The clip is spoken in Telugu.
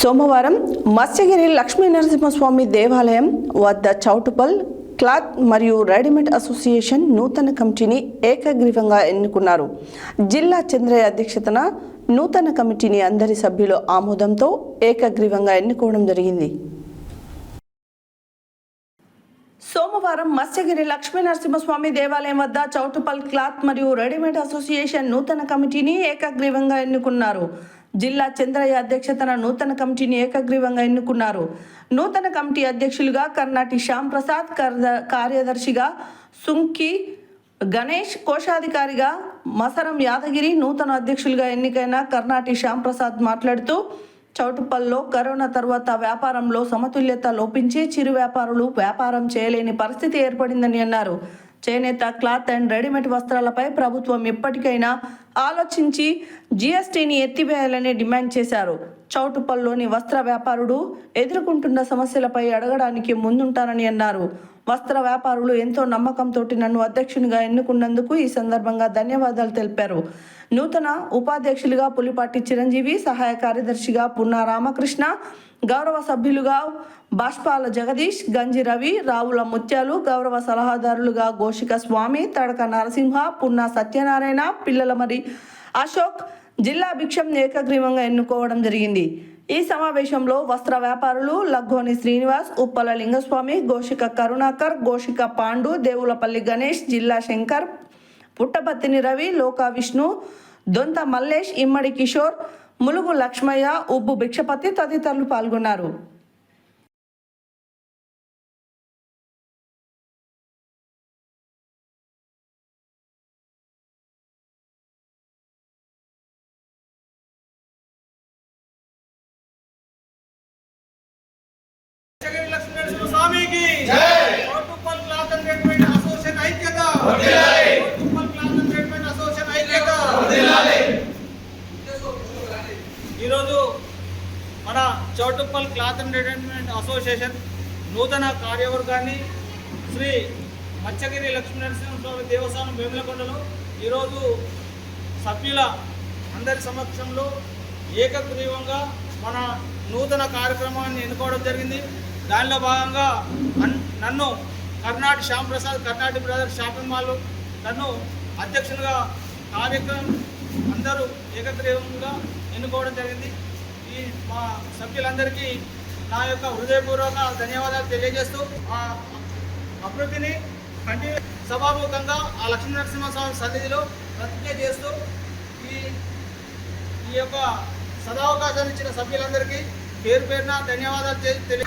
సోమవారం మత్స్యగిరి లక్ష్మీ నరసింహస్వామి దేవాలయం వద్ద చౌటుపల్ క్లాత్ మరియు రెడీమేడ్ అసోసియేషన్ నూతన కమిటీని ఏకగ్రీవంగా ఎన్నుకున్నారు. జిల్లా చంద్రయ్య అధ్యక్షతన నూతన కమిటీని అందరి సభ్యుల ఆమోదంతో ఏకగ్రీవంగా ఎన్నుకోవడం జరిగింది. సోమవారం మత్స్యగిరి లక్ష్మీ నరసింహస్వామి దేవాలయం వద్ద చౌటుపల్ క్లాత్ మరియు రెడీమేడ్ అసోసియేషన్ నూతన కమిటీని ఏకగ్రీవంగా ఎన్నుకున్నారు. జిల్లా చంద్రయ్య అధ్యక్షతన నూతన కమిటీని ఏకగ్రీవంగా ఎన్నుకున్నారు. నూతన కమిటీ అధ్యక్షులుగా కర్ణాటి శ్యామ్ ప్రసాద్ కర్ద- కార్యదర్శిగా సుంకి గణేష్ కోశాధికారిగా మసరం యాదగిరి నూతన అధ్యక్షులుగా ఎన్నికైన కర్ణాటి శ్యామ్ ప్రసాద్ మాట్లాడుతూ చౌటుపల్లో కరోనా తర్వాత వ్యాపారంలో సమతుల్యత లోపించి చిరు వ్యాపారులు వ్యాపారం చేయలేని పరిస్థితి ఏర్పడిందని అన్నారు. చేనేత క్లాత్ అండ్ రెడీమేడ్ వస్త్రాలపై ప్రభుత్వం ఇప్పటికైనా ఆలోచించి జీఎస్టీని ఎత్తివేయాలని డిమాండ్ చేశారు. చౌటుపల్లిలోని వస్త్ర వ్యాపారుడు ఎదుర్కొంటున్న సమస్యలపై అడగడానికి ముందుంటానని అన్నారు. వస్త్ర వ్యాపారులు ఎంతో నమ్మకంతో నన్ను అధ్యక్షునిగా ఎన్నుకున్నందుకు ఈ సందర్భంగా ధన్యవాదాలు తెలిపారు. నూతన ఉపాధ్యక్షులుగా పులిపాటి చిరంజీవి సహాయ కార్యదర్శిగా పున్నా రామకృష్ణ గౌరవ సభ్యులుగా బాష్పాల జగదీష్ గంజి రవి రావుల ముత్యాలు గౌరవ సలహాదారులుగా గోషిక స్వామి తడక నరసింహ పున్నా సత్యనారాయణ పిల్లల మరి అశోక్ జిల్లా భిక్షం ఏకగ్రీవంగా ఎన్నుకోవడం జరిగింది. ఈ సమావేశంలో వస్త్ర వ్యాపారులు లగ్గోని శ్రీనివాస్ ఉప్పల లింగస్వామి గోషిక కరుణాకర్ గోషిక పాండు దేవులపల్లి గణేష్ జిల్లా శంకర్ పుట్టపత్తిని రవి లోకా విష్ణు దొంత మల్లేష్ ఇమ్మడి కిషోర్ ములుగు లక్ష్మయ్య ఉబ్బు భిక్షపతి తదితరులు పాల్గొన్నారు. స్వామికి. కోటుప్పల్ క్లాత్ అండ్ అసోసియేషన్ ఐక్యత. కోటుప్పల్ క్లాత్ అండ్ అసోసియేషన్ ఐక్యత. ఈరోజు మన చౌటుప్పల్ క్లాత్ అండ్ అసోసియేషన్ నూతన కార్యవర్గాన్ని శ్రీ మత్స్యగిరి లక్ష్మీనరసింహ స్వామి దేవస్థానం వేములకొండలో ఈరోజు సభ్యుల అందరి సమక్షంలో ఏకగ్రీవంగా మన నూతన కార్యక్రమాన్ని ఎన్నుకోవడం జరిగింది. దానిలో భాగంగా నన్ను Karnati Shyam Prasad Karnati brother shopping mall నన్ను అధ్యక్షులుగా కార్యక్రమం అందరూ ఏకగ్రీవంగా ఎన్నుకోవడం జరిగింది. ఈ మా సభ్యులందరికీ నా యొక్క హృదయపూర్వక ధన్యవాదాలు తెలియజేస్తూ ఆ అభివృద్ధిని కంటిన్యూ సభాముఖంగా ఆ లక్ష్మీనరసింహస్వామి సన్నిధిలో ప్రతిజ్ఞ చేస్తూ ఈ ఈ యొక్క సదావకాశాన్ని ఇచ్చిన సభ్యులందరికీ పేరు పేరున ధన్యవాదాలు తెలియ